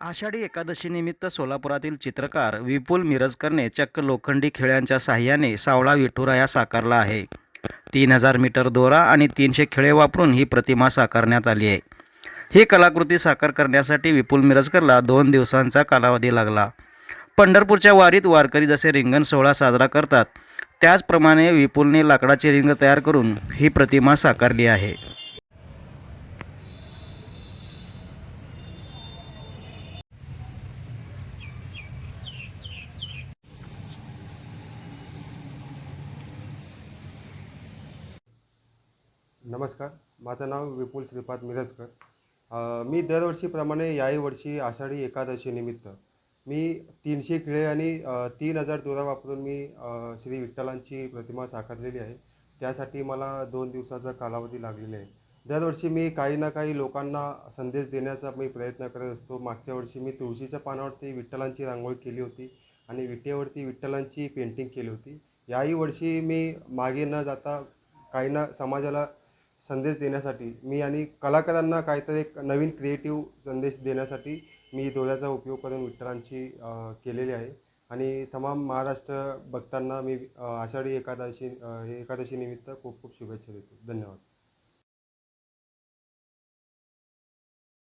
आषाढी एकादशीनिमित्त सोलापुरातील चित्रकार विपुल मिरजकरने चक्क लोखंडी खिळ्यांच्या साह्याने सावळा विठुराया साकारला आहे. तीन हजार मीटर दोरा आणि तीनशे खिळे वापरून ही प्रतिमा साकारण्यात आली आहे. ही कलाकृती साकार करण्यासाठी विपुल मिरजकरला दोन दिवसांचा कालावधी लागला. पंढरपूरच्या वारीत वारकरी जसे रिंगण सोहळा साजरा करतात त्याचप्रमाणे विपुलने लाकडाची रिंग तयार करून ही प्रतिमा साकारली आहे. नमस्कार. माझं नाव विपुल श्रीपाद मिरजकर. मी दरवर्षीप्रमाणे याही वर्षी आषाढी एकादशीनिमित्त मी तीनशे खिळे आणि तीन हजार दोरा वापरून मी श्री विठ्ठलांची प्रतिमा साकारलेली आहे. त्यासाठी मला दोन दिवसाचा कालावधी लागलेला आहे. दरवर्षी मी काही ना काही लोकांना संदेश देण्याचा मी प्रयत्न करत असतो. मागच्या वर्षी मी तुळशीच्या पानावरती विठ्ठलांची रांगोळी केली होती आणि विटेवरती विठ्ठलांची पेंटिंग केली होती. याही वर्षी मी मागे न जाता काही ना समाजाला संदेश देण्यासाठी मी आणि कलाकारांना काहीतरी एक नवीन क्रिएटिव्ह संदेश देण्यासाठी मी डोळ्याचा उपयोग करून विठ्ठलांची केलेली आहे. आणि तमाम महाराष्ट्र भक्तांना मी आषाढी एकादशी एकादशीनिमित्त खूप खूप शुभेच्छा देतो. धन्यवाद.